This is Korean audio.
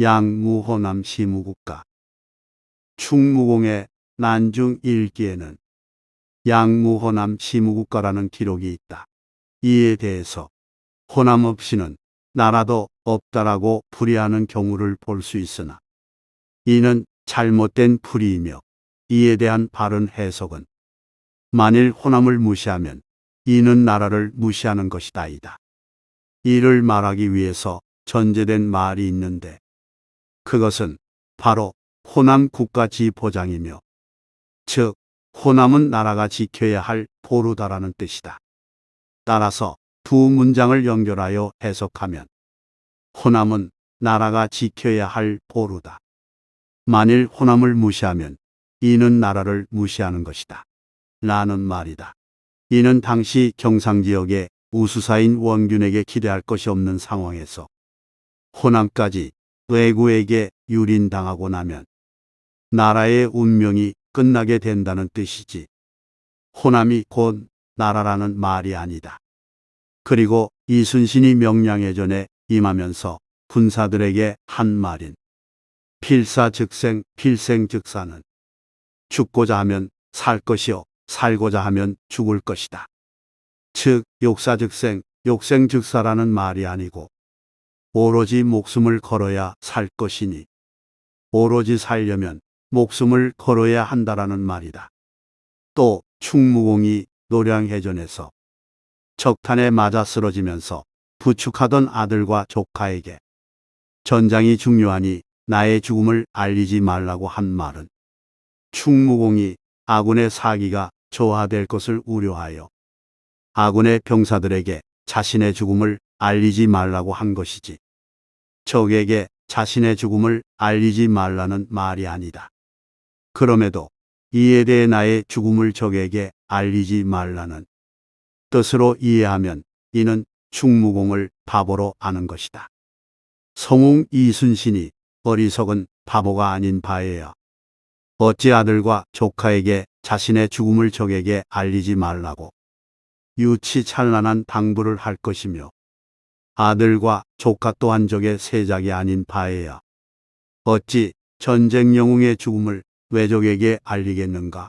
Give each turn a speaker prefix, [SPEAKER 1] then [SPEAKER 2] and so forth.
[SPEAKER 1] 양무호남 시무국가 충무공의 난중 일기에는 양무호남 시무국가라는 기록이 있다. 이에 대해서 호남 없이는 나라도 없다라고 풀이하는 경우를 볼 수 있으나 이는 잘못된 풀이이며 이에 대한 바른 해석은 만일 호남을 무시하면 이는 나라를 무시하는 것이다이다. 이를 말하기 위해서 전제된 말이 있는데 그것은 바로 호남 국가 지 보장이며 즉 호남은 나라가 지켜야 할 보루다라는 뜻이다. 따라서 두 문장을 연결하여 해석하면 호남은 나라가 지켜야 할 보루다. 만일 호남을 무시하면 이는 나라를 무시하는 것이다. 라는 말이다. 이는 당시 경상지역의 우수사인 원균에게 기대할 것이 없는 상황에서 호남까지 외구에게 유린당하고 나면 나라의 운명이 끝나게 된다는 뜻이지. 호남이 곧 나라라는 말이 아니다. 그리고 이순신이 명량해전에 임하면서 군사들에게 한 말인 필사즉생 필생즉사는 죽고자 하면 살 것이요 살고자 하면 죽을 것이다. 즉 욕사즉생 욕생즉사라는 말이 아니고 오로지 목숨을 걸어야 살 것이니 오로지 살려면 목숨을 걸어야 한다라는 말이다. 또 충무공이 노량해전에서 적탄에 맞아 쓰러지면서 부축하던 아들과 조카에게 전장이 중요하니 나의 죽음을 알리지 말라고 한 말은 충무공이 아군의 사기가 조화될 것을 우려하여 아군의 병사들에게 자신의 죽음을 알리지 말라고 한 것이지. 적에게 자신의 죽음을 알리지 말라는 말이 아니다. 그럼에도 이에 대해 나의 죽음을 적에게 알리지 말라는 뜻으로 이해하면 이는 충무공을 바보로 아는 것이다. 성웅 이순신이 어리석은 바보가 아닌 바에야 어찌 아들과 조카에게 자신의 죽음을 적에게 알리지 말라고 유치 찬란한 당부를 할 것이며 아들과 조카 또한 적의 세작이 아닌 바에야 어찌 전쟁 영웅의 죽음을 외족에게 알리겠는가?